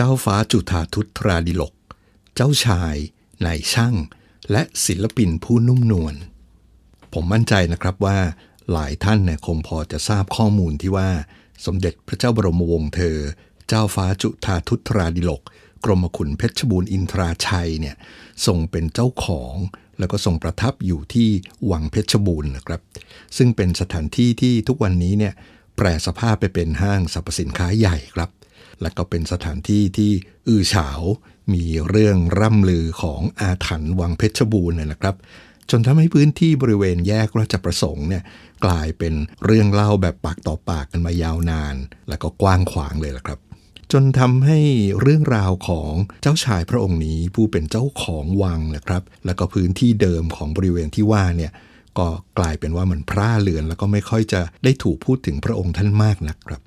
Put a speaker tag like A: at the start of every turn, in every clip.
A: จ้าฟ้าจุฑาทุตตราดิลก เจ้าชายนายช่าง และศิลปินผู้นุ่มนวล ผมมั่นใจนะครับว่าหลายท่านเนี่ยคงพอจะทราบข้อมูลที่ว่า สมเด็จพระเจ้าบรมวงศ์เธอ เจ้าฟ้าจุฑาทุตตราดิลก กรมขุนเพชรบูรณ์อินทราชัยเนี่ยทรงเป็นเจ้าของ แล้วก็ทรงประทับอยู่ที่วังเพชรบูรณ์นะครับ ซึ่งเป็นสถานที่ที่ทุกวันนี้เนี่ยแปรสภาพไปเป็นห้างสรรพสินค้าใหญ่ครับ และก็เป็นสถานที่ที่อื้อฉาว มีเรื่องร่ำลือของอาถรรพ์วังเพชรบูรณ์เนยนะครับ จนทำให้พื้นที่บริเวณแยกราชประสงค์เนี่ยกลายเป็นเรื่องเล่าแบบปากต่อปากกันมายาวนาน แล้วก็กว้างขวางเลยละครับ จนทำให้เรื่องราวของเจ้าชายพระองค์นี้ผู้เป็นเจ้าของวังนะครับ แล้วก็พื้นที่เดิมของบริเวณที่ว่าเนี่ยก็กลายเป็นว่ามันพร่าเลือน แล้วก็ไม่ค่อยจะได้ถูกพูดถึงพระองค์ท่านมากนักครับ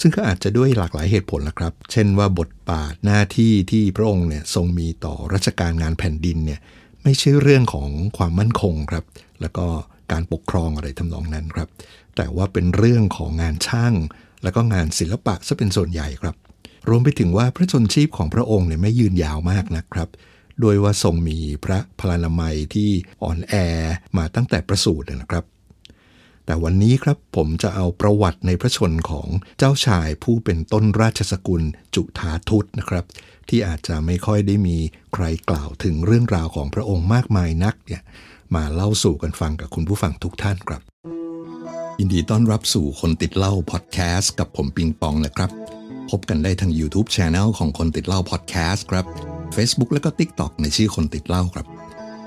A: ซึ่งก็อาจจะด้วยหลากหลายเหตุผลละครับ เช่นว่าบทบาทหน้าที่ที่พระองค์เนี่ยทรงมีต่อราชการงานแผ่นดินเนี่ยไม่ใช่เรื่องของความมั่นคงครับ แล้วก็การปกครองอะไรทำนองนั้นครับ แต่ว่าเป็นเรื่องของงานช่าง แล้วก็งานศิลปะซะเป็นส่วนใหญ่ครับ รวมไปถึงว่าพระชนชีพของพระองค์เนี่ยไม่ยืนยาวมากนะครับ โดยว่าทรงมีพระพลานามัยที่อ่อนแอมาตั้งแต่ประสูตินะครับ แต่วันนี้ครับผมจะเอาประวัติในพระชนของเจ้าชายผู้เป็นต้นราชสกุลจุฑาทุตนะครับ ที่อาจจะไม่ค่อยได้มีใครกล่าวถึงเรื่องราวของพระองค์มากมายนักเนี่ยมาเล่าสู่กันฟังกับคุณผู้ฟังทุกท่านครับ ยินดีต้อนรับสู่คนติดเล่าพอดแคสต์กับผมปิงปองนะครับ พบกันได้ทาง YouTube Channel ของคนติดเล่าพอดแคสต์ครับ Facebook และก็ TikTok ในชื่อคนติดเล่าครับ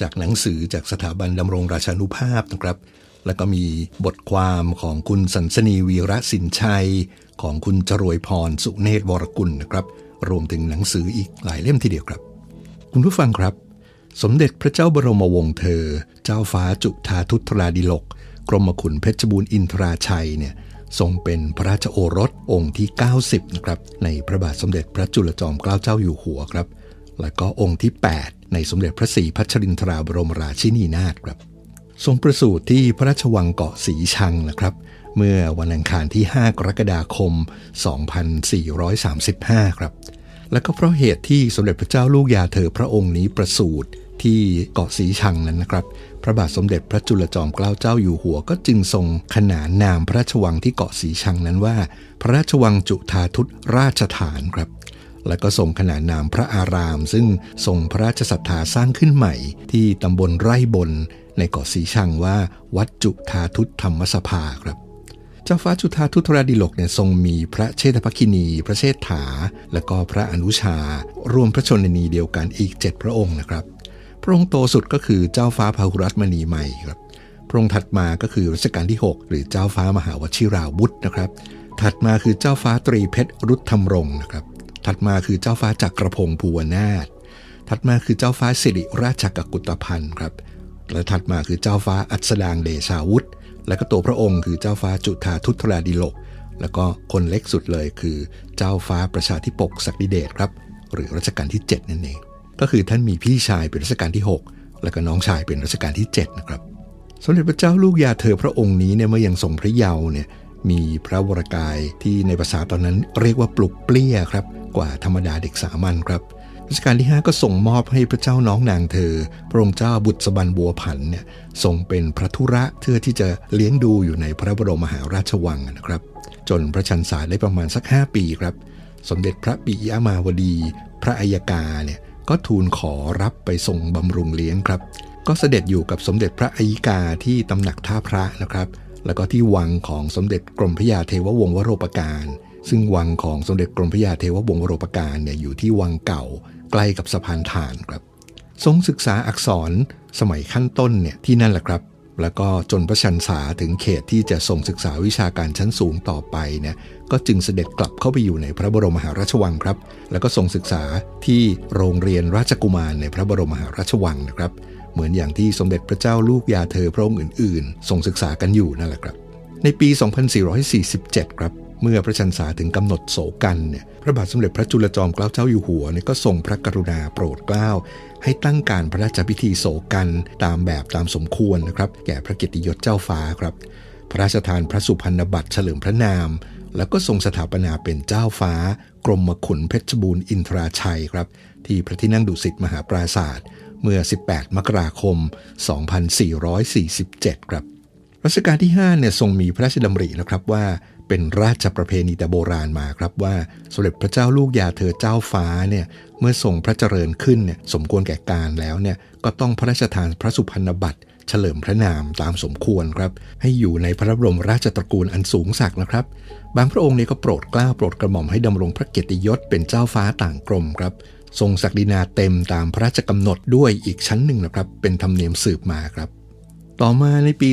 A: จากหนังสือจากสถาบันดำรงราชานุภาพนะครับ แล้วก็มีบทความของคุณสันสนีวีระสินชัย ของคุณจรวยพรสุเนศวรกุลนะครับ รวมถึงหนังสืออีกหลายเล่มทีเดียวครับ คุณผู้ฟังครับ สมเด็จพระเจ้าบรมวงศ์เธอ เจ้าฟ้าจุฑาทุตราดิลก กรมขุนเพชรบูรณ์อินทราชัยเนี่ยทรงเป็นพระราชโอรสองค์ที่ 90 นะครับ ในพระบาทสมเด็จพระจุลจอมเกล้าเจ้าอยู่หัวครับ และก็องค์ที่ 8 ในสมเด็จพระศรีพัชรินทราบรมราชินีนาถครับทรงประสูติที่พระราชวังเกาะสีชังนะครับ เมื่อวันอังคารที่ 5 กรกฎาคม 2435 ครับ และก็เพราะเหตุที่สมเด็จพระเจ้าลูกยาเธอพระองค์นี้ประสูติที่เกาะสีชังนั้นนะครับ พระบาทสมเด็จพระจุลจอมเกล้าเจ้าอยู่หัว ก็จึงทรงขนานนามพระราชวังที่เกาะสีชังนั้นว่า พระราชวังจุฑาทุตราชฐานครับ และก็ทรงขนานนามพระอาราม ซึ่งทรงพระราชศรัทธาสร้างขึ้นใหม่ ที่ตำบลไร่บน ในเกาะสีชังว่า วัดจุฑาทุตธรรมสภาครับเจ้าฟ้าจุฑาทุตรดิลกเนี่ยทรงมีพระเชษฐภคินี พระเชษฐา และก็พระอนุชา รวมพระชนนีเดียวกันอีก 7 พระองค์นะครับ พระองค์โตสุดก็คือเจ้าฟ้าพาหุรัตมณีใหม่ครับ พระองค์ถัดมาก็คือรัชกาลที่ 6 หรือเจ้าฟ้ามหาวชิราวุธนะครับ ถัดมาคือเจ้าฟ้าตรีเพชรรุธธรรมรงค์นะครับ ถัดมาคือเจ้าฟ้าจักรพงศ์ภูวนาถถัดมาคือเจ้าฟ้าสิริราชกกุฏพันธ์ครับ และถัดมาคือเจ้าฟ้าอัศดางเดชาวุธ และก็ตัวพระองค์คือเจ้าฟ้าจุฑาทุตราดิลก แล้วก็คนเล็กสุดเลยคือเจ้าฟ้าประชาธิปกศักดิเดชครับ หรือรัชกาลที่ 7 นั่นเอง ก็คือท่านมีพี่ชายเป็นรัชกาลที่ 6 แล้วก็น้องชายเป็นรัชกาลที่ 7 นะครับ สมเด็จพระเจ้าลูกยาเธอพระองค์นี้เนี่ยเมื่อยังทรงพระเยาว์เนี่ย มีพระวรกายที่ในภาษาตอนนั้นเรียกว่าปลุกเปลี้ยครับ กว่าธรรมดาเด็กสามัญครับรัชกาลที่ 5 ก็ส่งมอบให้พระเจ้าน้องนางเธอ พระองค์เจ้าบุตรสบันบัวผันเนี่ยทรงเป็นพระธุระเพื่อที่จะเลี้ยงดูอยู่ในพระบรมมหาราชวังนะครับ จนพระชันษาได้ประมาณสัก 5 ปีครับ สมเด็จพระปิยมาวดี พระอัยกาเนี่ยก็ทูลขอรับไปทรงบำรุงเลี้ยงครับ ก็เสด็จอยู่กับสมเด็จพระอัยกาที่ตำหนักท่าพระนะครับ แล้วก็ที่วังของสมเด็จกรมพระยาเทววงศ์วโรปการ ซึ่งวังของสมเด็จกรมพระยาเทววงศ์วโรปการเนี่ยอยู่ที่วังเก่าใกล้กับสะพานฐานครับ ทรงศึกษาอักษรสมัยขั้นต้นเนี่ยที่นั่นแหละครับ แล้วก็จนพระชันษาถึงเขตที่จะส่งศึกษาวิชาการชั้นสูงต่อไปเนี่ยก็จึงเสด็จกลับเข้าไปอยู่ในพระบรมมหาราชวังครับ แล้วก็ส่งศึกษาที่โรงเรียนราชกุมารในพระบรมมหาราชวังนะครับ เหมือนอย่างที่สมเด็จพระเจ้าลูกยาเธอพระองค์อื่นๆส่งศึกษากันอยู่นั่นแหละครับ ในปี 2447 ครับเมื่อพระชันษาถึงกำหนดโศกันเนี่ยพระบาทสมเด็จพระจุลจอมเกล้าเจ้าอยู่หัวเนี่ยก็ทรงพระกรุณาโปรดเกล้า ให้ตั้งการพระราชพิธีโศกันตามแบบตามสมควรนะครับ แก่พระเกียรติยศเจ้าฟ้าครับ พระราชทานพระสุพรรณบัตรเฉลิมพระนาม แล้วก็ทรงสถาปนาเป็นเจ้าฟ้า กรมขุนเพชรบูรณ์อินทราชัยครับ ที่พระที่นั่งดุสิตมหาปราศาสตร์ เมื่อ 18 มกราคม 2447 ครับ รัชกาลที่5เนี่ยทรงมีพระราชดำรินะครับว่าเป็นราชประเพณีแต่โบราณมาครับว่าสมเด็จพระเจ้าลูกยาเธอเจ้าฟ้าเนี่ยเมื่อทรงพระเจริญขึ้นเนี่ยสมควรแก่การแล้วเนี่ยก็ต้องพระราชทานพระสุพรรณบัตรเฉลิมพระนามตามสมควรครับ ให้อยู่ในพระบรมราชตระกูลอันสูงศักดิ์นะครับ บางพระองค์เนี่ยก็โปรดกล้าโปรดกระหม่อมให้ดำรงพระเกียรติยศเป็นเจ้าฟ้าต่างกรมครับ ทรงศักดินาเต็มตามพระราชกำหนดด้วยอีกชั้นหนึ่งนะครับ เป็นธรรมเนียมสืบมาครับ ต่อมาในปี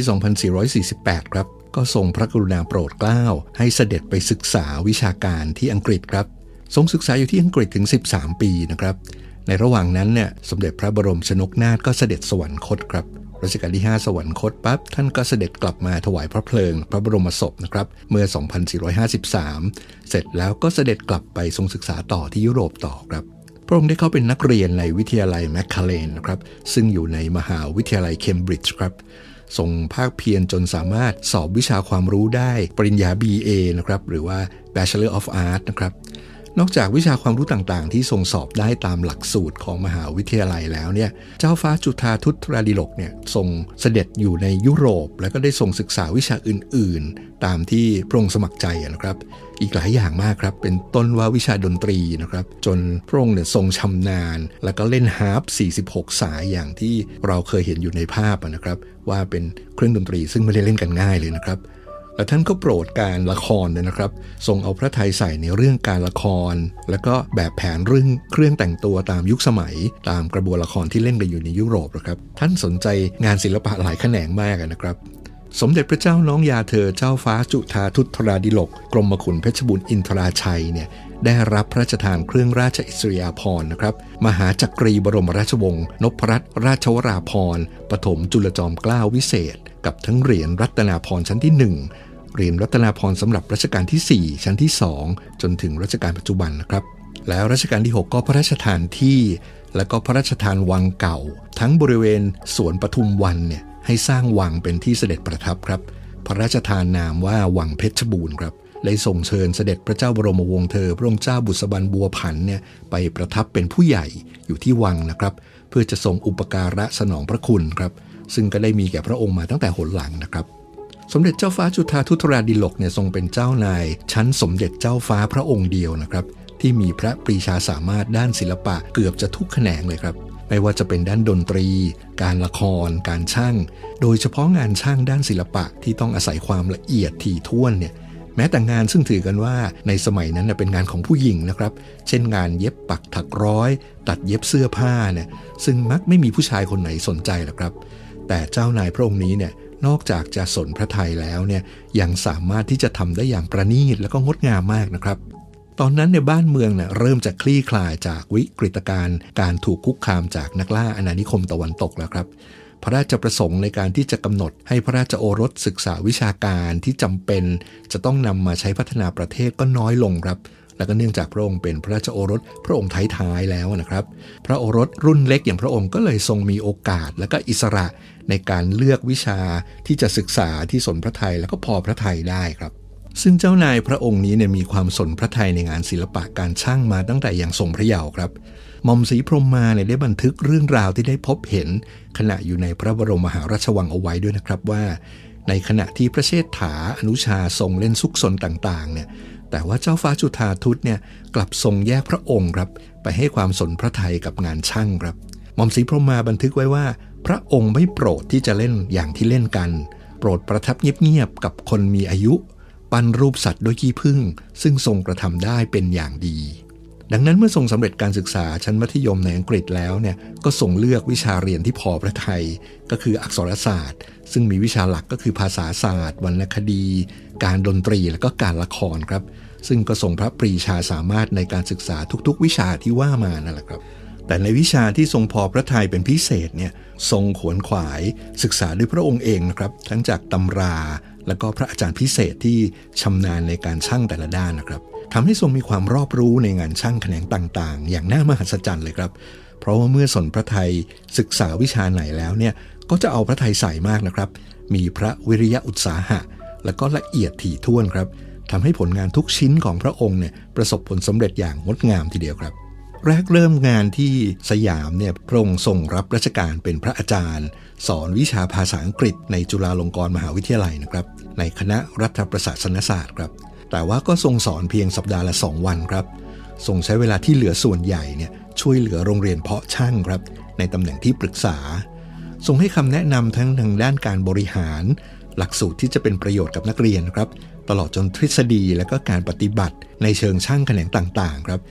A: 2448 ครับ ก็ทรงพระกรุณาโปรดเกล้า ให้เสด็จไปศึกษาวิชาการที่อังกฤษครับ ทรงศึกษาอยู่ที่อังกฤษถึง 13 ปีนะครับ ในระหว่างนั้นเนี่ยสมเด็จพระบรมชนกนาถก็เสด็จสวรรคตครับรัชกาลที่ 5 สวรรคตปั๊บท่านก็เสด็จกลับมาถวายพระเพลิง พระบรมศพนะครับเมื่อ 2453 เสร็จแล้วก็เสด็จกลับไปทรงศึกษาต่อที่ยุโรปต่อครับ พระองค์ได้เข้าเป็นนักเรียนในวิทยาลัยแมคคาเลนนะครับ ซึ่งอยู่ในมหาวิทยาลัยเคมบริดจ์ครับทรงภาคเพียรจนสามารถสอบวิชาความรู้ได้ปริญญา BA นะครับ หรือว่า Bachelor of Art นะครับ นอกจากวิชาความรู้ต่างๆ ที่ทรงสอบได้ตามหลักสูตรของมหาวิทยาลัยแล้วเนี่ย เจ้าฟ้าจุฑาทุตราดิลกเนี่ยทรงเสด็จอยู่ในยุโรป แล้วก็ได้ทรงศึกษาวิชาอื่นๆ ตามที่พระองค์สมัครใจนะครับ อีกหลายอย่างมากครับ เป็นต้นว่าวิชาดนตรีนะครับ จนพระองค์เนี่ยทรงชำนาญ แล้วก็เล่นฮาร์ป 46 สายอย่างที่เราเคยเห็นอยู่ในภาพนะครับ ว่าเป็นเครื่องดนตรีซึ่งไม่ได้เล่นกันง่ายเลยนะครับและท่านก็โปรดการละครเนี่ยนะครับ ทรงเอาพระทัยใส่ในเรื่องการละคร แล้วก็แบบแผนเรื่องเครื่องแต่งตัวตามยุคสมัย ตามกระบวนละครที่เล่นกันอยู่ในยุโรปนะครับ ท่านสนใจงานศิลปะหลายแขนงมากนะครับ สมเด็จพระเจ้าน้องยาเธอเจ้าฟ้าจุฑาทุตราดิลก กรมขุนเพชรบุญอินทราชัยเนี่ยได้รับพระราชทานเครื่องราชอิสริยาภรณ์นะครับ มหาจักรีบรมราชวงศ์นพรัตนราชวราภรณ์ปฐมจุลจอมเกล้าวิเศษ กับทั้งเหรียญรัตนาภรณ์ชั้นที่ 1 เหรียญรัตนาภรณ์สำหรับรัชกาลที่ 4 ชั้นที่ 2 จนถึงรัชกาลปัจจุบันนะครับ แล้วรัชกาลที่ 6 ก็พระราชทานที่ และก็พระราชทานวังเก่า ทั้งบริเวณสวนปทุมวันเนี่ย ให้สร้างวังเป็นที่เสด็จประทับครับ พระราชทานนามว่าวังเพชรบูรณ์ครับได้ส่งเชิญเสด็จพระเจ้าบรมวงศ์เธอ พระองค์เจ้าบุษบันบัวผันเนี่ยไปประทับเป็นผู้ใหญ่อยู่ที่วังนะครับ เพื่อจะทรงอุปการะสนองพระคุณครับ ซึ่งก็ได้มีแก่พระองค์มาตั้งแต่หนหลังนะครับ สมเด็จเจ้าฟ้าจุฑาทุตราดิลกเนี่ยทรงเป็นเจ้านาย ชั้นสมเด็จเจ้าฟ้าพระองค์เดียวนะครับ ที่มีพระปรีชาสามารถด้านศิลปะเกือบจะทุกแขนงเลยครับ ไม่ว่าจะเป็นด้านดนตรี การละคร การช่าง โดยเฉพาะงานช่างด้านศิลปะที่ต้องอาศัยความละเอียดถี่ถ้วนเนี่ยแม้แต่งานซึ่งถือกันว่าในสมัยนั้นเป็นงานของผู้หญิงนะครับ เช่นงานเย็บปักถักร้อย ตัดเย็บเสื้อผ้าเนี่ยซึ่งมักไม่มีผู้ชายคนไหนสนใจหรอกครับ แต่เจ้านายพระองค์นี้เนี่ยนอกจากจะสนพระไทยแล้วเนี่ยยังสามารถที่จะทำได้อย่างประณีตและก็งดงามมากนะครับ ตอนนั้นในบ้านเมืองเนี่ยเริ่มจะคลี่คลายจากวิกฤตการณ์การถูกคุกคามจากนักล่าอาณานิคมตะวันตกแล้วครับ พระราชประสงค์ในการที่จะกำหนดให้พระราชโอรสศึกษาวิชาการที่จำเป็น จะต้องนำมาใช้พัฒนาประเทศก็น้อยลงครับ แล้วก็เนื่องจากพระองค์เป็นพระราชโอรสพระองค์ท้ายๆแล้วนะครับ พระโอรสรุ่นเล็กอย่างพระองค์ก็เลยทรงมีโอกาสและก็อิสระในการเลือกวิชาที่จะศึกษาที่สนพระไทยแล้วก็พอพระไทยได้ครับ ซึ่งเจ้านายพระองค์นี้เนี่ยมีความสนพระไทยในงานศิลปะการช่างมาตั้งแต่อย่างทรงพระเยาว์ครับหม่อมศรีพรหมมาเนี่ยได้บันทึกเรื่องราวที่ได้พบเห็น ขณะอยู่ในพระบรมมหาราชวังเอาไว้ด้วยนะครับว่า ในขณะที่พระเชษฐาอนุชาทรงเล่นซุกซนต่างๆเนี่ยแต่ว่าเจ้าฟ้าจุฑาทุตเนี่ยกลับทรงแยกพระองค์ครับ ไปให้ความสนพระไทยกับงานช่างครับหม่อมศรีพรหมมาบันทึกไว้ว่า พระองค์ไม่โปรดที่จะเล่นอย่างที่เล่นกัน โปรดประทับเงียบๆกับคนมีอายุ ปั้นรูปสัตว์ด้วยขี้ผึ้งซึ่งทรงกระทำได้เป็นอย่างดี ดังนั้นเมื่อทรงสำเร็จการศึกษาชั้นมัธยมในอังกฤษแล้วเนี่ยก็ทรงเลือกวิชาเรียนที่พอพระไทย ก็คืออักษรศาสตร์ ซึ่งมีวิชาหลักก็คือภาษาศาสตร์วรรณคดี การดนตรีและก็การละครครับ ซึ่งก็ทรงพระปรีชาสามารถในการศึกษาทุกๆ วิชาที่ว่ามานั่นแหละครับ แต่ในวิชาที่ทรงพอพระทัยเป็นพิเศษเนี่ยทรงขวนขวายศึกษาด้วยพระองค์เองนะครับ ทั้งจากตำรา แล้วก็พระอาจารย์พิเศษที่ชำนาญในการช่างแต่ละด้านนะครับทำให้ทรงมีความรอบรู้ในงานช่างแขนงต่างๆ อย่างน่ามหัศจรรย์เลยครับ เพราะว่าเมื่อสนพระไทยศึกษาวิชาไหนแล้วเนี่ยก็จะเอาพระไทยใส่มากนะครับ มีพระวิริยะอุตสาหะ และก็ละเอียดถี่ถ้วนครับทำให้ผลงานทุกชิ้นของพระองค์เนี่ยประสบผลสำเร็จอย่างงดงามทีเดียวครับ แรกเริ่มงานที่สยามเนี่ยพระองค์ทรงรับราชการเป็นพระอาจารย์ สอนวิชาภาษาอังกฤษในจุฬาลงกรณ์มหาวิทยาลัยนะครับ ในคณะรัฐประศาสนศาสตร์ครับ แต่ว่าก็ทรงสอนเพียงสัปดาห์ละสองวันครับ ทรงใช้เวลาที่เหลือส่วนใหญ่เนี่ยช่วยเหลือโรงเรียนเพาะช่างครับ ในตำแหน่งที่ปรึกษา ทรงให้คำแนะนำทั้งทางด้านการบริหาร หลักสูตรที่จะเป็นประโยชน์กับนักเรียนครับ ตลอดจนทฤษฎีและก็การปฏิบัติในเชิงช่างแขนงต่างๆ ครับ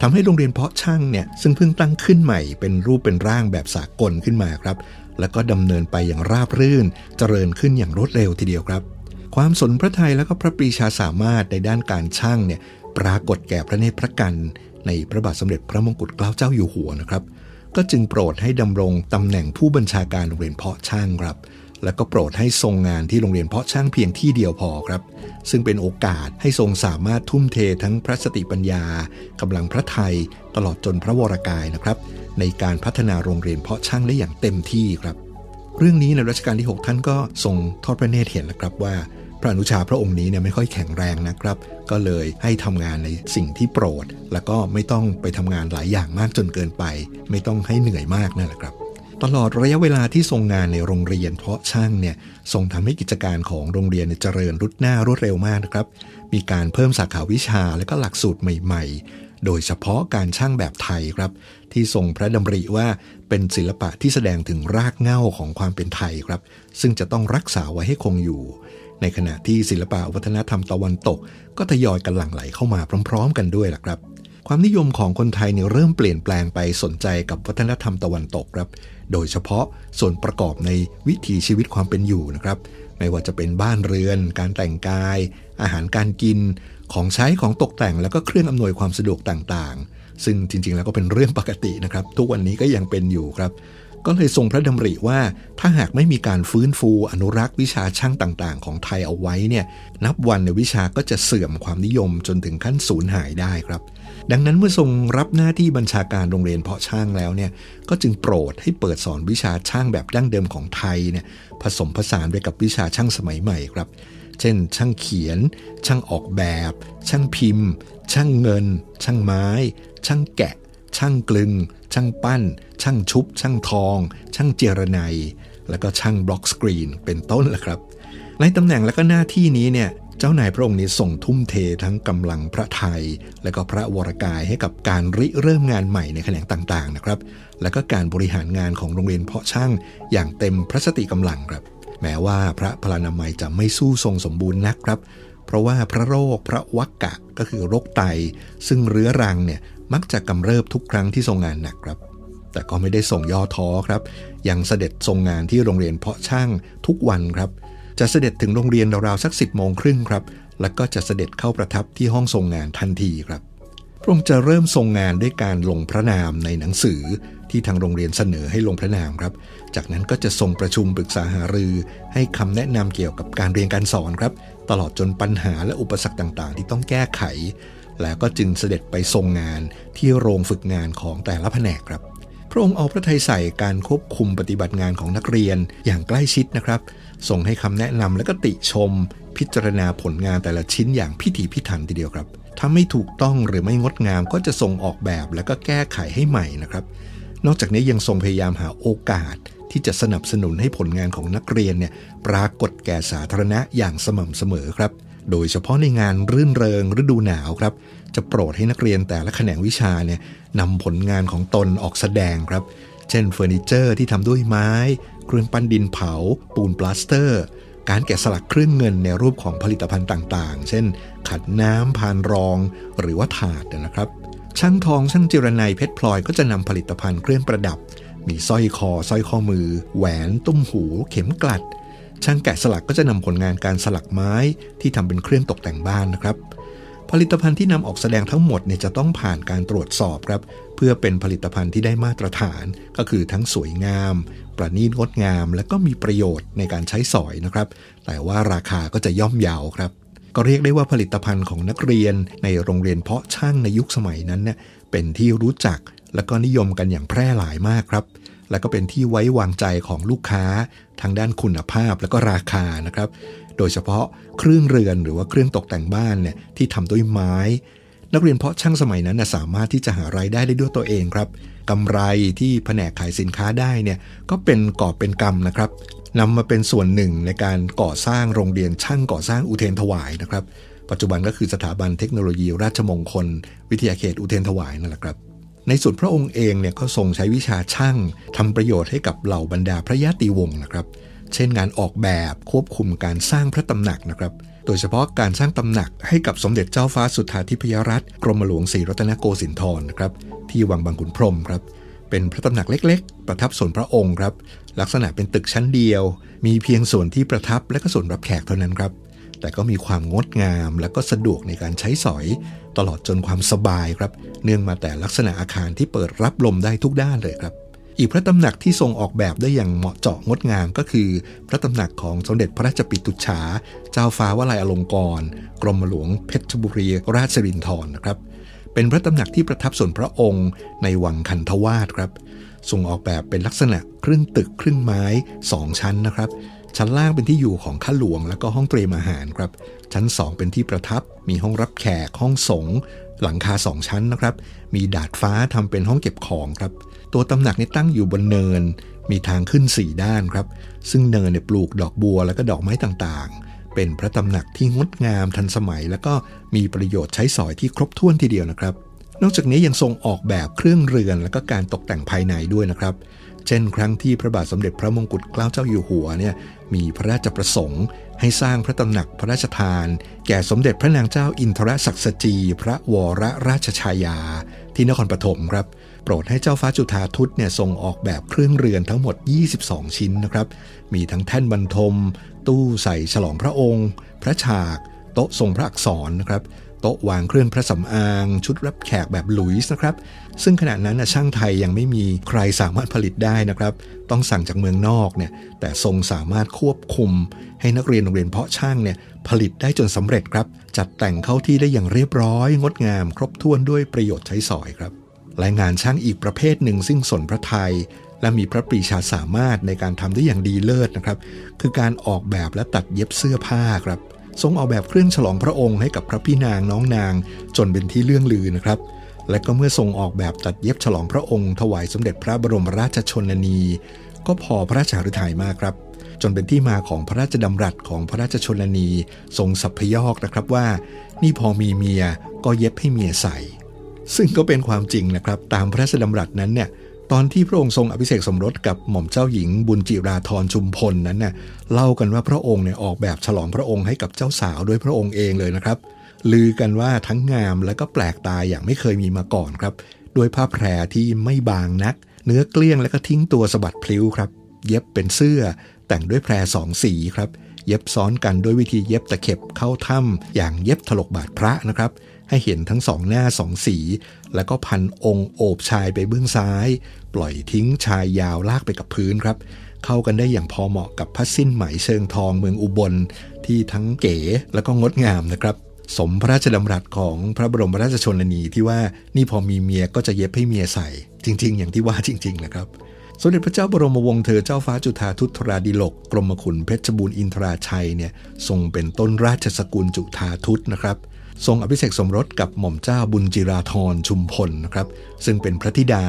A: ทำให้โรงเรียนเพาะช่างเนี่ยซึ่งเพิ่งตั้งขึ้นใหม่เป็นรูปเป็นร่างแบบสากลขึ้นมาครับ แล้วก็ดำเนินไปอย่างราบรื่น เจริญขึ้นอย่างรวดเร็วทีเดียวครับ ความสนพระไทยและก็พระปรีชาสามารถในด้านการช่างเนี่ยปรากฏแก่พระเนตรพระกัน ในพระบาทสมเด็จพระมงกุฎเกล้าเจ้าอยู่หัวนะครับ ก็จึงโปรดให้ดำรงตำแหน่งผู้บัญชาการโรงเรียนเพาะช่างครับ แล้วก็โปรดให้ทรงงานที่โรงเรียนเพาะช่างเพียงที่เดียวพอครับ ซึ่งเป็นโอกาสให้ทรงสามารถทุ่มเททั้งพระสติปัญญากำลังพระไทย ตลอดจนพระวรากายนะครับ ในการพัฒนาโรงเรียนเพาะช่างได้อย่างเต็มที่ครับ เรื่องนี้ในรัชกาลที่ 6 ท่านก็ทรงทอดพระเนตรเห็นแล้วครับว่า พระอนุชาพระองค์นี้เนี่ยไม่ค่อยแข็งแรงนะครับ ก็เลยให้ทำงานในสิ่งที่โปรด แล้วก็ไม่ต้องไปทำงานหลายอย่างมากจนเกินไป ไม่ต้องให้เหนื่อยมากนั่นแหละครับ ตลอดระยะเวลาที่ทรงงานในโรงเรียนเพาะช่างเนี่ยทรงทำให้กิจการของโรงเรียนเจริญรุดหน้ารวดเร็วมากนะครับ มีการเพิ่มสาขาวิชาและก็หลักสูตรใหม่ ๆ โดยเฉพาะการช่างแบบไทยครับ ที่ทรงพระดำริว่าเป็นศิลปะที่แสดงถึงรากเหง้าของความเป็นไทยครับ ซึ่งจะต้องรักษาไว้ให้คงอยู่ ในขณะที่ศิลปะวัฒนธรรมตะวันตก ก็ทยอยกันหลั่งไหลเข้ามาพร้อม ๆ กันด้วยล่ะครับ ความนิยมของคนไทยเนี่ยเริ่มเปลี่ยนแปลงไปสนใจกับวัฒนธรรมตะวันตกครับ โดยเฉพาะส่วนประกอบในวิถีชีวิตความเป็นอยู่นะครับ ไม่ว่าจะเป็นบ้านเรือน การแต่งกาย อาหารการกิน ของใช้ของตกแต่งแล้วก็เครื่องอำนวยความสะดวกต่างๆ ซึ่งจริงๆ แล้วก็เป็นเรื่องปกตินะครับ ทุกวันนี้ก็ยังเป็นอยู่ครับ ก็เลยทรงพระดำริว่าถ้าหากไม่มีการฟื้นฟูอนุรักษ์วิชาช่างต่างๆ ของไทยเอาไว้เนี่ยนับวันในวิชาก็จะเสื่อมความนิยมจนถึงขั้นสูญหายได้ครับ ดังนั้นเมื่อทรงรับหน้าที่บัญชาการโรงเรียนเพาะช่างแล้วเนี่ยก็จึงโปรดให้เปิดสอนวิชาช่างแบบดั้งเดิมของไทยเนี่ยผสมผสานไปกับวิชาช่างสมัยใหม่ครับ เช่น ช่างเขียน ช่างออกแบบ ช่างพิมพ์ ช่างเงิน ช่างไม้ ช่างแกะ ช่างกลึง ช่างปั้น ช่างชุบ ช่างทอง ช่างเจรไนแล้วก็ช่างบล็อกสกรีนเป็นต้นแหละครับ ในตำแหน่งและก็หน้าที่นี้เนี่ยเจ้านายพระองค์นี้ส่งทุ่มเททั้งกำลังพระไทย และก็พระวรกายให้กับการริเริ่มงานใหม่ในแขนงต่างๆนะครับ และก็การบริหารงานของโรงเรียนเพาะช่างอย่างเต็มพระสติกำลังครับ แม้ว่าพระพลานามัยจะไม่สู้ทรงสมบูรณ์นักครับ เพราะว่าพระโรคพระวักกะก็คือโรคไต ซึ่งเรื้อรังเนี่ย มักจะกำเริบทุกครั้งที่ทรงงานหนักครับ แต่ก็ไม่ได้ส่งย่อท้อครับ ยังเสด็จทรงงานที่โรงเรียนเพาะช่างทุกวันครับ จะเสด็จถึงโรงเรียนราวๆสัก10โมงครึ่งครับ แล้วก็จะเสด็จเข้าประทับที่ห้องทรงงานทันทีครับพระองค์จะเริ่มทรงงานด้วยการลงพระนามในหนังสือที่ทางโรงเรียนเสนอให้ลงพระนามครับ จากนั้นก็จะทรงประชุมปรึกษาหารือ ให้คำแนะนำเกี่ยวกับการเรียนการสอนครับ ตลอดจนปัญหาและอุปสรรคต่างๆ ที่ต้องแก้ไข แล้วก็จึงเสด็จไปทรงงานที่โรงฝึกงานของแต่ละแผนกครับพระองค์เอาพระทัยใส่การควบคุมปฏิบัติงานของนักเรียนอย่างใกล้ชิดนะครับ ส่งให้คำแนะนำและก็ติชม พิจารณาผลงานแต่ละชิ้นอย่างพิถีพิถันทีเดียวครับ ถ้าไม่ถูกต้องหรือไม่งดงามก็จะส่งออกแบบแล้วก็แก้ไขให้ใหม่นะครับ นอกจากนี้ยังทรงพยายามหาโอกาส ที่จะสนับสนุนให้ผลงานของนักเรียนเนี่ยปรากฏแก่สาธารณะอย่างสม่ำเสมอครับ โดยเฉพาะในงานรื่นเริงฤดูหนาวครับ จะโปรดให้นักเรียนแต่ละแขนงวิชาเนี่ยนำผลงานของตนออกแสดงครับ เช่นเฟอร์นิเจอร์ที่ทำด้วยไม้ เครื่องปั้นดินเผา ปูนปลาสเตอร์ การแกะสลักเครื่องเงินในรูปของผลิตภัณฑ์ต่างๆ เช่น ขัดน้ำพานรอง หรือว่าถาดนะครับ ช่างทองช่างจิรนัยเพชรพลอยก็จะนำผลิตภัณฑ์เครื่องประดับ มีสร้อยคอสร้อยข้อมือ แหวนตุ้มหู เข็มกลัด ช่างแกะสลักก็จะนำผลงานการสลักไม้ที่ทำเป็นเครื่องตกแต่งบ้านนะครับ ผลิตภัณฑ์ที่นำออกแสดงทั้งหมดเนี่ยจะต้องผ่านการตรวจสอบครับ เพื่อเป็นผลิตภัณฑ์ที่ได้มาตรฐาน ก็คือทั้งสวยงาม ประณีตงดงาม และก็มีประโยชน์ในการใช้สอยนะครับ แต่ว่าราคาก็จะย่อมเยาวครับก็เรียกได้ว่าผลิตภัณฑ์ของนักเรียนในโรงเรียนเพาะช่างในยุคสมัยนั้นเนี่ยเป็นที่รู้จักและก็นิยมกันอย่างแพร่หลายมากครับ และก็เป็นที่ไว้วางใจของลูกค้าทางด้านคุณภาพและก็ราคานะครับ โดยเฉพาะเครื่องเรือนหรือว่าเครื่องตกแต่งบ้านเนี่ยที่ทำด้วยไม้ นักเรียนเพาะช่างสมัยนั้นนะสามารถที่จะหารายได้ได้ด้วยตัวเองครับกำไรที่แผนกขายสินค้าได้เนี่ยก็เป็นกอบเป็นกำนะครับนำมาเป็นส่วนหนึ่งในการก่อสร้างโรงเรียนช่างก่อสร้างอุเทนถวายนะครับ ปัจจุบันก็คือสถาบันเทคโนโลยีราชมงคล วิทยาเขตอุเทนถวายนั่นแหละครับ ในส่วนพระองค์เองเนี่ยก็ทรงใช้วิชาช่างทำประโยชน์ให้กับเหล่าบรรดาพระญาติวงศ์นะครับ เช่นงานออกแบบควบคุมการสร้างพระตำหนักนะครับ โดยเฉพาะการสร้างตำหนักให้กับสมเด็จเจ้าฟ้าสุทธาธิพยรัตน์กรมหลวงศรีรัตนโกสินทรนะครับที่วังบางขุนพรหมครับ เป็นพระตำหนักเล็ก ๆ ประทับส่วนพระองค์ครับ ลักษณะเป็นตึกชั้นเดียว มีเพียงส่วนที่ประทับและก็ส่วนรับแขกเท่านั้นครับ แต่ก็มีความงดงามและก็สะดวกในการใช้สอย ตลอดจนความสบายครับ เนื่องมาแต่ลักษณะอาคารที่เปิดรับลมได้ทุกด้านเลยครับ อีกพระตำหนักที่ทรงออกแบบได้อย่างเหมาะเจาะงดงามก็คือ พระตำหนักของสมเด็จพระราชปิตุฉา เจ้าฟ้าวลัยอลงกร กรมหลวงเพชรบุรีราชรินทรนะครับ เป็นพระตำหนักที่ประทับส่วนพระองค์ในวังคันธวาสครับทรงออกแบบเป็นลักษณะครึ่งตึกครึ่งไม้2ชั้นนะครับ ชั้นล่างเป็นที่อยู่ของข้าหลวง แล้วก็ห้องเตรียมอาหารครับ ชั้น 2 เป็นที่ประทับ มีห้องรับแขก ห้องสง หลังคา2ชั้นนะครับ มีดาดฟ้าทำเป็นห้องเก็บของครับ ตัวตำหนักนี้ตั้งอยู่บนเนิน มีทางขึ้น 4 ด้านครับ ซึ่งเนินเนี่ยปลูกดอกบัวแล้วก็ดอกไม้ต่างๆ เป็นพระตำหนักที่งดงามทันสมัย แล้วก็มีประโยชน์ใช้สอยที่ครบถ้วนทีเดียวนะครับ นอกจากนี้ยังทรงออกแบบเครื่องเรือนและก็การตกแต่งภายในด้วยนะครับ เช่น ครั้งที่พระบาทสมเด็จพระมงกุฎเกล้าเจ้าอยู่หัวเนี่ยมีพระราชประสงค์ ให้สร้างพระตำหนักพระราชทาน แก่สมเด็จพระนางเจ้าอินทรศักดิ์สจี พระวรราชชายา ที่นครปฐมครับ โปรดให้เจ้าฟ้าจุฑาทุตเนี่ยทรงออกแบบเครื่องเรือนทั้งหมด 22 ชิ้นนะครับ มีทั้งแท่นบรรทม ตู้ใส่ฉลองพระองค์ พระฉาก โต๊ะทรงพระอักษรนะครับ โต๊ะวางเครื่องพระสำอาง ชุดรับแขกแบบหลุยส์นะครับ ซึ่งขณะนั้นช่างไทยยังไม่มีใครสามารถผลิตได้นะครับ ต้องสั่งจากเมืองนอกเนี่ยแต่ทรงสามารถควบคุม ให้นักเรียนโรงเรียนเพาะช่างเนี่ยผลิตได้จนสำเร็จครับ จัดแต่งเข้าที่ได้อย่างเรียบร้อย งดงาม ครบถ้วนด้วยประโยชน์ใช้สอยครับและงานช่างอีกประเภทหนึ่งซึ่งสนพระไทยและมีพระปรีชาสามารถในการทำได้อย่างดีเลิศนะครับ คือการออกแบบและตัดเย็บเสื้อผ้าครับ ทรงออกแบบเครื่องฉลองพระองค์ให้กับพระพี่นางน้องนาง จนเป็นที่เลื่องลือนะครับ และก็เมื่อทรงออกแบบตัดเย็บฉลองพระองค์ ถวายสมเด็จพระบรมราชชนนี ก็พอพระราชาฤทัยมากครับ จนเป็นที่มาของพระราชดำรัสของพระราชชนนี ทรงสัพพยอกนะครับว่า นี่พอมีเมียก็เย็บให้เมียใส่ ซึ่งก็เป็นความจริงนะครับ ตามพระราชดำรัสนั้นเนี่ย ตอนที่พระองค์ทรงอภิเษกสมรสกับหม่อมเจ้าหญิงบุญจิราธรชุมพลนั้นเน่ะเล่ากันว่าพระองค์เนี่ยออกแบบฉลองพระองค์ให้กับเจ้าสาวด้วยพระองค์เองเลยนะครับ ลือกันว่าทั้งงามและก็แปลกตาอย่างไม่เคยมีมาก่อนครับด้วยผ้าแพรที่ไม่บางนัก เนื้อเกลี้ยงและก็ทิ้งตัวสะบัดพลิ้วครับ เย็บเป็นเสื้อ แต่งด้วยแพรสองสีครับ เย็บซ้อนกันด้วยวิธีเย็บตะเข็บเข้าถ้ำอย่างเย็บถลกบาทพระนะครับ ให้เห็นทั้งสองหน้าสองสี แล้วก็พันองค์โอบชายไปเบื้องซ้าย ปล่อยทิ้งชายยาวลากไปกับพื้นครับ เข้ากันได้อย่างพอเหมาะกับผ้าสิ้นไหมเชิงทองเมืองอุบล ที่ทั้งเก๋แล้วก็งดงามนะครับ สมพระราชดำรัสของพระบรมราชชนนีที่ว่านี่พอมีเมียก็จะเย็บให้เมียใส่ จริง ๆ อย่างที่ว่าจริง ๆ นะครับสมเด็จพระเจ้าบรมวงศ์เธอเจ้าฟ้าจุฑาทุตราดิลกกรมขุนเพชรบูรณ์อินทราชัยเนี่ยทรงเป็นต้นราชสกุลจุฑาทุตนะครับ ทรงอภิเษกสมรสกับหม่อมเจ้าบุญจิราธรชุมพลนะครับ ซึ่งเป็นพระธิดา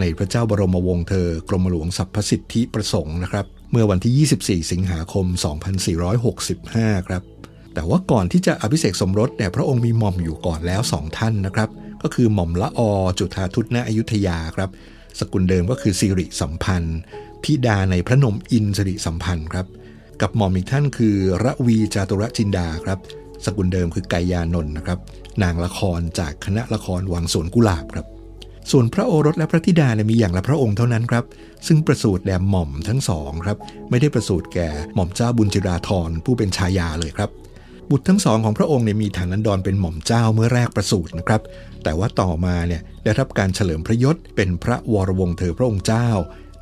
A: ในพระเจ้าบรมวงศ์เธอกรมหลวงสัพพสิทธิประสงค์นะครับ เมื่อวันที่ 24 สิงหาคม 2465 ครับ แต่ว่าก่อนที่จะอภิเษกสมรสเนี่ยพระองค์มีหม่อมอยู่ก่อนแล้วสองท่านนะครับ ก็คือหม่อมละอจุฑาทุตณอยุธยาครับ สกุลเดิมก็คือสิริสัมพันธ์ธิดาในพระนมอินทริสัมพันธ์ครับกับหม่อมอีกท่านคือระวีจาตุรจินดาครับ สกุลเดิมคือไกยานนท์นะครับ นางละครจากคณะละครวังสวนกุหลาบครับ ส่วนพระโอรสและพระธิดาเนี่ยมีอย่างละพระองค์เท่านั้นครับ ซึ่งประสูติแด่หม่อมทั้งสองครับ ไม่ได้ประสูติแก่หม่อมเจ้าบุญจิราธรผู้เป็นชายาเลยครับบุตรทั้งสองของพระองค์เนี่ยมีฐานันดรเป็นหม่อมเจ้าเมื่อแรกประสูตินะครับ แต่ว่าต่อมาเนี่ยได้รับการเฉลิมพระยศเป็นพระวรวงศ์เธอพระองค์เจ้า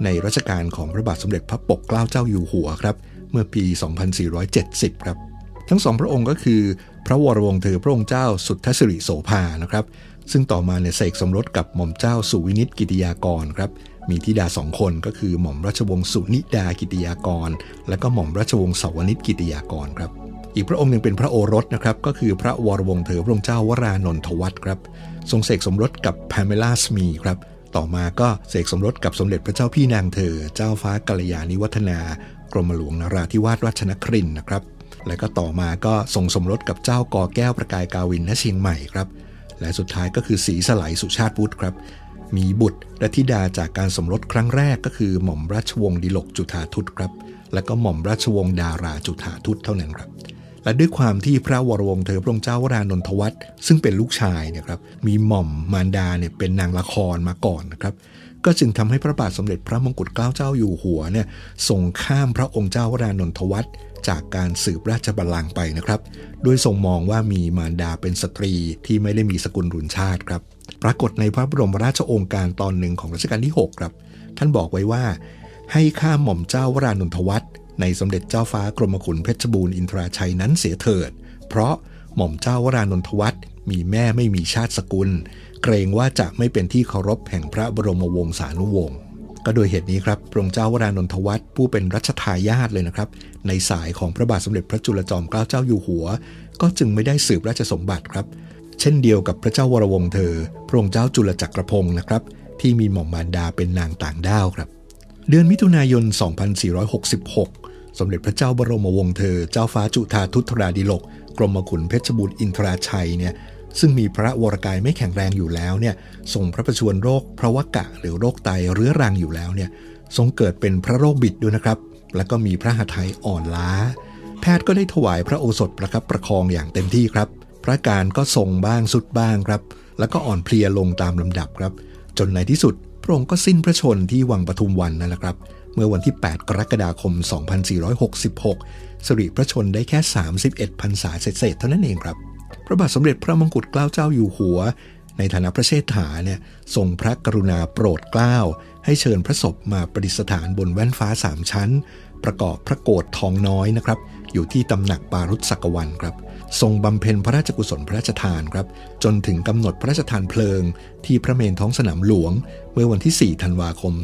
A: ในรัชกาลของพระบาทสมเด็จพระปกเกล้าเจ้าอยู่หัวครับ เมื่อปี 2470 ครับ ทั้งสองพระองค์ก็คือ พระวรวงศ์เธอพระองค์เจ้าสุทธสิริโสภานะครับ ซึ่งต่อมาเนี่ยเสกสมรสกับหม่อมเจ้าสุวินิตกิติยากรครับมีธิดาสองคนก็คือหม่อมราชวงศ์สุนิดากิติยากร และก็หม่อมราชวงศ์สวนิตกิติยากรครับ อีกพระองค์หนึ่งเป็นพระโอรสนะครับก็คือพระวรวงศ์เธอพระองค์เจ้าวรานนทวัฒน์ครับ ทรงเสกสมรสกับพาเมล่าสมีครับต่อมาก็เสกสมรสกับสมเด็จพระเจ้าพี่นางเธอ เจ้าฟ้ากัลยาณิวัฒนากรมหลวงนราธิวาสราชนครินนะครับ และก็ต่อมาก็ทรงสมรสกับเจ้ากอแก้วประกายกาวินณเชียงใหม่ครับ และสุดท้ายก็คือศรีสไลสุชาติวุฒิครับ มีบุตรและธิดาจากการสมรสครั้งแรกก็คือหม่อมราชวงศ์ดิลกจุฑาทุตครับ และก็หม่อมราชวงศ์ดาราจุฑาทุตเท่านั้นครับ และด้วยความที่พระวรวงศ์เธอพระองค์เจ้าวรานนทวัฒน์ซึ่งเป็นลูกชายเนี่ยครับมีหม่อมมารดาเนี่ยเป็นนางละครมาก่อนนะครับ ก็จึงทำให้พระบาทสมเด็จพระมงกุฎเกล้าเจ้าอยู่หัวเนี่ยส่งข้ามพระองค์เจ้าวรานนทวัฒน์จากการสืบราชบัลลังก์ไปนะครับ โดยทรงมองว่ามีมารดาเป็นสตรีที่ไม่ได้มีสกุลรุนชาติครับ ปรากฏในพระบรมราชโองการตอนหนึ่งของรัชกาลที่ 6 ครับ ท่านบอกไว้ว่า ให้ข้าหม่อมเจ้าวรานนทวัฒน์ในสมเด็จเจ้าฟ้ากรมขุนเพชรบูรณ์อินทราชัยนั้นเสียเถิด เพราะหม่อมเจ้าวรานนทวัฒน์มีแม่ไม่มีชาติสกุล เกรงว่าจะไม่เป็นที่เคารพแห่งพระบรมวงศานุวงศ์ก็โดยเหตุนี้ครับพระองค์เจ้าวรานนทวัฒน์ผู้เป็นรัชทายาทเลยนะครับ ในสายของพระบาทสมเด็จพระจุลจอมเกล้าเจ้าอยู่หัว ก็จึงไม่ได้สืบราชสมบัติครับ เช่นเดียวกับพระเจ้าวรวงศ์เธอ พระองค์เจ้าจุลจักรพงศ์นะครับ ที่มีหม่อมมารดาเป็นนางต่างด้าวครับ เดือนมิถุนายน 2466 สมเด็จพระเจ้าบรมวงศ์เธอ เจ้าฟ้าจุฑาทุตราดิลกกรมขุนเพชรบูรณ์อินทราชัยเนี่ย ซึ่งมีพระวรกายไม่แข็งแรงอยู่แล้วเนี่ยทรงพระประชวรโรคพระวกะหรือโรคไตเรื้อรังอยู่แล้วเนี่ยทรงเกิดเป็นพระโรคบิดด้วยนะครับ แล้วก็มีพระหทัยอ่อนล้า แพทย์ก็ได้ถวายพระโอสถประครับประคองอย่างเต็มที่ครับ พระการก็ทรงบ้างสุดบ้างครับ แล้วก็อ่อนเพลียลงตามลำดับครับ จนในที่สุดพระองค์ก็สิ้นพระชนที่วังปทุมวันนั่นแหละครับ เมื่อวันที่ 8 กรกฎาคม 2466 สิริพระชนได้แค่ 31พรรษาเศษๆเท่านั้นเองครับ พระบาทสมเด็จพระมงกุฎเกล้าเจ้าอยู่หัว ในฐานะพระเชษฐาเนี่ยทรงพระกรุณาโปรดเกล้า ให้เชิญพระศพมาประดิษฐานบนแว่นฟ้าสามชั้น ประกอบพระโกรธทองน้อยนะครับ อยู่ที่ตำหนักปารุษสักวันครับ ทรงบำเพ็ญพระราชกุศลพระราชทานครับ จนถึงกำหนดพระราชทานเพลิง ที่พระเมรุท้องสนามหลวง เมื่อวันที่ 4 ธันวาคม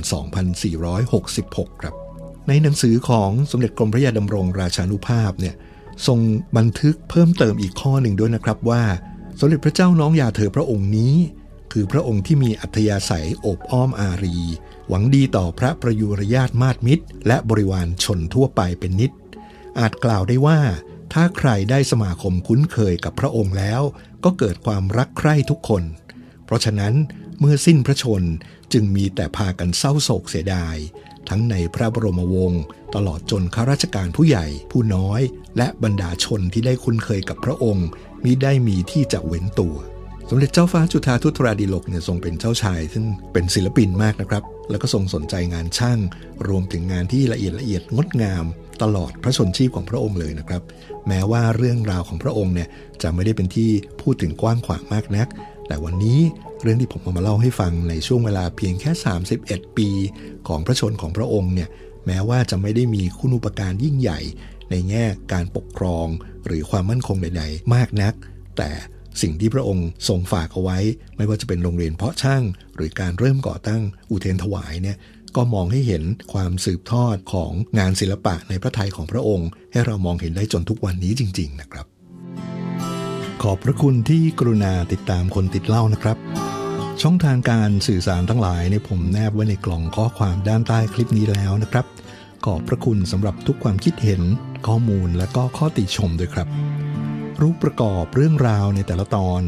A: 2466 ครับ ในหนังสือของสมเด็จกรมพระยาดำรงราชานุภาพเนี่ย ทรงบันทึกเพิ่มเติมอีกข้อหนึ่งด้วยนะครับว่า สมเด็จพระเจ้าน้องยาเธอพระองค์นี้ คือพระองค์ที่มีอัธยาศัยโอบอ้อมอารี หวังดีต่อพระประยุรญาติมาตมิตร และบริวารชนทั่วไปเป็นนิด อาจกล่าวได้ว่า ถ้าใครได้สมาคมคุ้นเคยกับพระองค์แล้ว ก็เกิดความรักใคร่ทุกคน เพราะฉะนั้น เมื่อสิ้นพระชนจึงมีแต่พากันเศร้าโศกเสียดาย ทั้งในพระบรมวงศ์ตลอดจนข้าราชการผู้ใหญ่ผู้น้อย และบรรดาชนที่ได้คุ้นเคยกับพระองค์มิได้มีที่จะเว้นตัว สมเด็จเจ้าฟ้าจุฑาทุตราดิลกเนี่ยทรงเป็นเจ้าชาย ซึ่งเป็นศิลปินมากนะครับ แล้วก็ทรงสนใจงานช่าง รวมถึงงานที่ละเอียดละเอียดงดงาม ตลอดพระชนชีพของพระองค์เลยนะครับ แม้ว่าเรื่องราวของพระองค์เนี่ยจะไม่ได้เป็นที่พูดถึงกว้างขวางมากนัก แต่วันนี้ เรื่องที่ผมเอามาเล่าให้ฟังในช่วงเวลาเพียงแค่ 31 ปีของพระชนของพระองค์เนี่ยแม้ว่าจะไม่ได้มีคุณูปการยิ่งใหญ่ ในแง่การปกครองหรือความมั่นคงใดๆ มากนัก แต่สิ่งที่พระองค์ทรงฝากเอาไว้ ไม่ว่าจะเป็นโรงเรียนเพาะช่าง หรือการเริ่มก่อตั้งอุเทนถวายเนี่ยก็มองให้เห็นความสืบทอดของงานศิลปะในพระทัยของพระองค์ ให้เรามองเห็นได้จนทุกวันนี้จริง ๆ นะครับ ขอบพระคุณที่กรุณาติดตามคนติดเล่านะครับ ช่องทางการสื่อสารทั้งหลายเนี่ยผมแนบไว้ในกล่องข้อความด้านใต้คลิปนี้แล้วนะครับ ขอบพระคุณสำหรับทุกความคิดเห็น ข้อมูลและก็ข้อติชมด้วยครับ รูปประกอบเรื่องราวในแต่ละตอน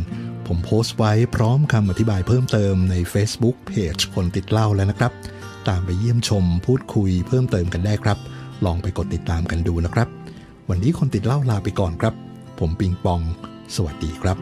A: ผมโพสต์ไว้พร้อมคำอธิบายเพิ่มเติมใน Facebook Page คนติดเล่าแล้วนะครับ ตามไปเยี่ยมชมพูดคุยเพิ่มเติมกันได้ครับ ลองไปกดติดตามกันดูนะครับ วันนี้คนติดเล่าลาไปก่อนครับ ผมปิงปอง สวัสดีครับ